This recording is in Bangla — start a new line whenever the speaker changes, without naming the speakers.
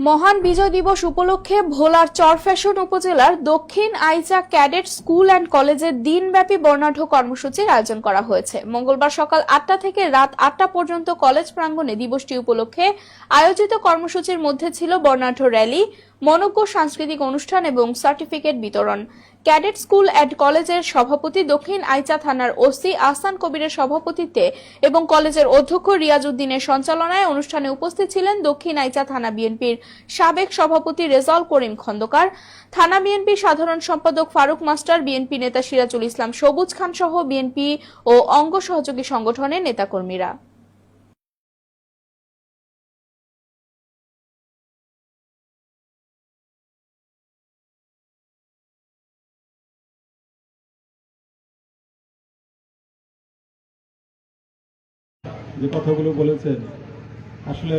মহান বিজয় দিবস উপলক্ষে ভোলার চরফ্যাশন উপজেলার দক্ষিণ আইচা ক্যাডেট স্কুল অ্যান্ড কলেজের দিনব্যাপী বর্ণাঢ্য কর্মসূচির আয়োজন করা হয়েছে। মঙ্গলবার সকাল আটটা থেকে রাত আটটা পর্যন্ত কলেজ প্রাঙ্গণে দিবসটি উপলক্ষে আয়োজিত কর্মসূচির মধ্যে ছিল বর্ণাঢ্য র্যালি মনজ্ঞ সাংস্কৃতিক অনুষ্ঠান এবং সার্টিফিকেট বিতরণ। ক্যাডেট স্কুল অ্যান্ড কলেজের সভাপতি দক্ষিণ আইচা থানার ওসি আহসান কবিরের সভাপতিত্বে এবং কলেজের অধ্যক্ষ রিয়াজ উদ্দিনের সঞ্চালনায় অনুষ্ঠানে উপস্থিত ছিলেন দক্ষিণ আইচা থানা বিএনপির সাবেক সভাপতি রেজাউল করিম খন্দকার, থানা বিএনপি সাধারণ সম্পাদক ফারুক মাস্টার, বিএনপি নেতা সিরাজুল ইসলাম সবুজ খান সহ বিএনপি ও অঙ্গ সহযোগী সংগঠনের নেতাকর্মীরা।
যে কথাগুলো বলেছেন আসলে